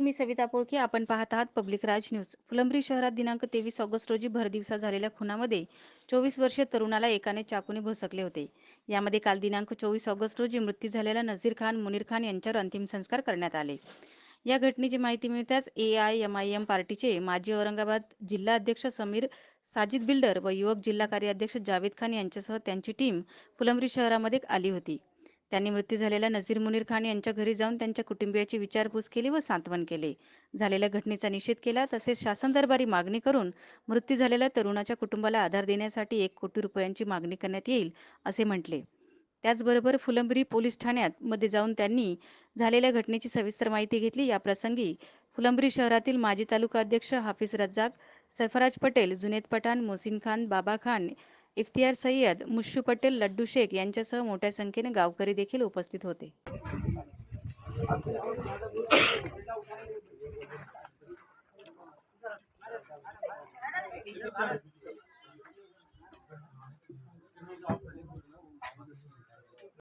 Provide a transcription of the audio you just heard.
मी सविता पोळके. आपण पाहत आहात पब्लिक राज न्यूज फुलंब्री शहरात दिनांक तेवीस ऑगस्ट रोजी भरदिवसा झालेल्या खुनामध्ये चोवीस वर्षीय तरुणाला एकाने चाकूने भोसकले होते. यामध्ये काल दिनांक चोवीस ऑगस्ट रोजी मृत्यू झालेल्या नझीर खान मुनीर खान यांच्यावर अंतिम संस्कार करण्यात आले. या घटनेची माहिती मिळताच A I M I M पार्टीचे माजी औरंगाबाद जिल्हा अध्यक्ष समीर साजिद बिल्डर व युवक जिल्हा कार्याध्यक्ष जावेद खान यांच्यासह त्यांची टीम फुलंब्री शहरामध्ये आली होती. त्यांनी मृत्यू झालेल्या नझीर मुनीर खान यांच्या घरी जाऊन त्यांच्या कुटुंबियाची विचारपूस केली व सांत्वन केले. झालेल्या घटनेचा निषेध केला तसेच शासन दरबारी मागणी करून मृत्यू झालेल्या तरुणाच्या कुटुंबाला आधार देण्यासाठी एक कोटी रुपयांची मागणी करण्यात येईल असे म्हटले. त्याचबरोबर फुलंब्री पोलीस ठाण्यात मध्ये जाऊन त्यांनी झालेल्या घटनेची सविस्तर माहिती घेतली. या प्रसंगी फुलंब्री शहरातील माजी तालुका अध्यक्ष हाफिज रज्जाक सरफराज पटेल जुनेद पठाण मोहसिन खान बाबा खान इफ्तियार सय्यद मुश्शू पटेल लड्डू शेख यांच्यासह मोठ्या संख्येने गावकरी देखील उपस्थित होते.